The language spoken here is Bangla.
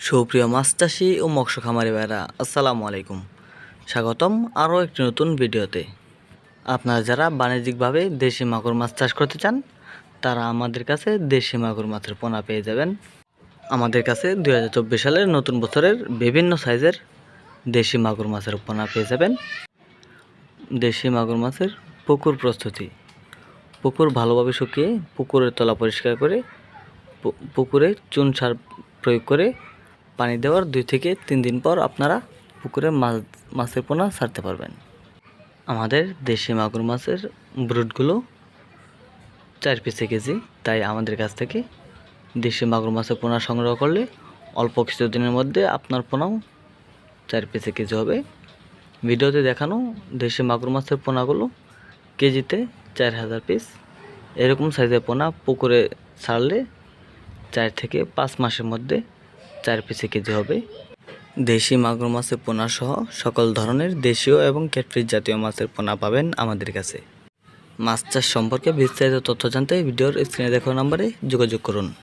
সুপ্রিয় মাছ ও মৎস্য খামারি ভাইরা আসসালামু আলাইকুম। স্বাগতম আরও একটি নতুন ভিডিওতে। আপনারা যারা বাণিজ্যিকভাবে দেশি মাগুর মাছ চাষ করতে চান, তারা আমাদের কাছে দেশি মাগুর মাছের পোনা পেয়ে যাবেন। আমাদের কাছে দু হাজার চব্বিশ সালের নতুন বছরের বিভিন্ন সাইজের দেশি মাগুর মাছের পোনা পেয়ে যাবেন। দেশি মাগুর মাছের পুকুর প্রস্তুতি। পুকুর ভালোভাবে শুকিয়ে পুকুরের তলা পরিষ্কার করে পুকুরে চুন সার প্রয়োগ করে পানি দেওয়ার দুই থেকে তিন দিন পর আপনারা পুকুরে মাছ, মাছের পোনা ছাড়তে পারবেন। আমাদের দেশি মাগুর মাছের ব্রুডগুলো চার পিসে কেজি, তাই আমাদের কাছ থেকে দেশি মাগুর মাছের পোনা সংগ্রহ করলে অল্প কিছু দিনের মধ্যে আপনার পোনাও চার পিসে কেজি হবে। ভিডিওতে দেখানো দেশি মাগুর মাছের পোনাগুলো কেজিতে চার হাজার পিস। এরকম সাইজের পোনা পুকুরে ছাড়লে চার থেকে পাঁচ মাসের মধ্যে চার পিসে কেজি হবে। দেশি মাগুর মাছের পোনা সহ সকল ধরনের দেশীয় এবং ক্যাটফিস জাতীয় মাছের পোনা পাবেন আমাদের কাছে। মাছ চাষ সম্পর্কে বিস্তারিত তথ্য জানতে ভিডিওর স্ক্রিনে দেখানো নম্বরে যোগাযোগ করুন।